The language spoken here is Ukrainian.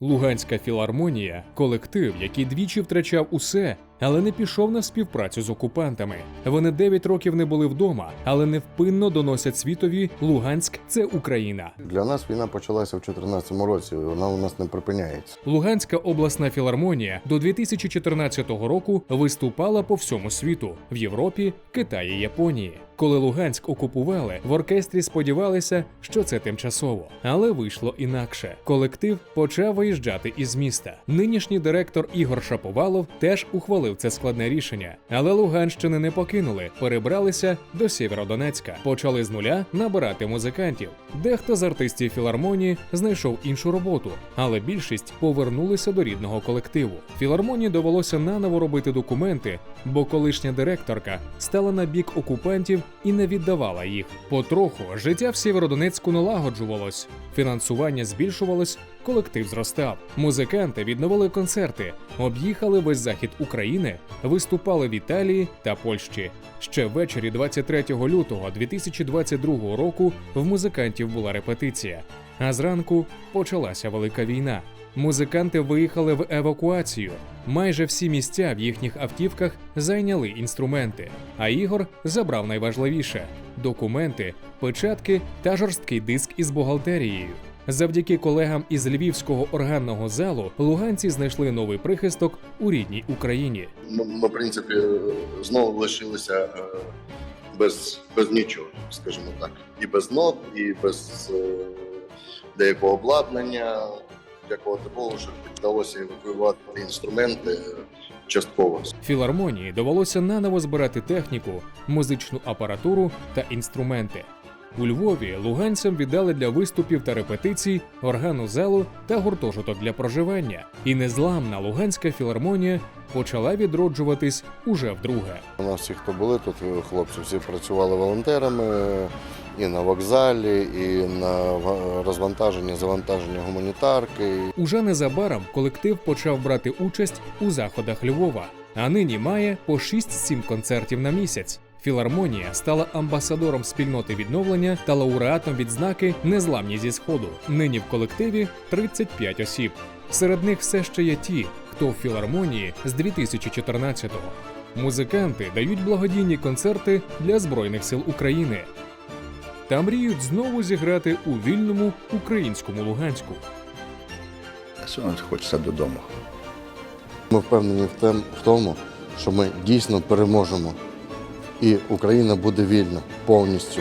Луганська філармонія колектив, який двічі втрачав усе, але не пішов на співпрацю з окупантами. Вони 9 років не були вдома, але невпинно доносять світові Луганськ це Україна. Для нас війна почалася в 2014 році. і Вона у нас не припиняється. Луганська обласна філармонія до 2014 року виступала по всьому світу в Європі, Китаї, Японії. Коли Луганськ окупували, в оркестрі сподівалися, що це тимчасово, але вийшло інакше. Колектив почав виїжджати із міста. Нинішній директор Ігор Шаповалов теж ухвалив це складне рішення, але Луганщини не покинули, перебралися до Сєвєродонецька, почали з нуля набирати музикантів. Дехто з артистів філармонії знайшов іншу роботу, але більшість повернулися до рідного колективу. Філармонії довелося наново робити документи, бо колишня директорка стала на бік окупантів і не віддавала їх. Потроху життя в Сєвєродонецьку налагоджувалось, фінансування збільшувалось, колектив зростав. Музиканти відновили концерти, об'їхали весь захід України, виступали в Італії та Польщі. Ще ввечері 23 лютого 2022 року в музикантів була репетиція. А зранку почалася велика війна. Музиканти виїхали в евакуацію. Майже всі місця в їхніх автівках зайняли інструменти. А Ігор забрав найважливіше документи, печатки та жорсткий диск із бухгалтерією. Завдяки колегам із львівського органного залу луганці знайшли новий прихисток у рідній Україні. Ми, ми в принципі, знову лишилися е, без, без нічого, скажімо так. І без нот, і без е, деякого обладнання. Дякувати Богу, що вдалося евакуювати інструменти частково. Філармонії довелося наново збирати техніку, музичну апаратуру та інструменти. У Львові луганцям віддали для виступів та репетицій органу залу та гуртожиток для проживання. І незламна луганська філармонія почала відроджуватись уже вдруге. У нас всі, хто були тут, е, хлопці, всі працювали волонтерами і на вокзалі, і на ва- розвантаженні, завантаженні гуманітарки. Уже незабаром колектив почав брати участь у заходах Львова, а нині має по 6-7 концертів на місяць. Філармонія стала амбасадором спільноти відновлення та лауреатом відзнаки Незламні зі сходу. Нині в колективі 35 осіб. Серед них все ще є ті, хто в філармонії з 2014-го. Музиканти дають благодійні концерти для Збройних сил України та мріють знову зіграти у вільному українському Луганську. Одно хочеться додому. Ми впевнені в тому, що ми дійсно переможемо, і Україна буде вільна повністю.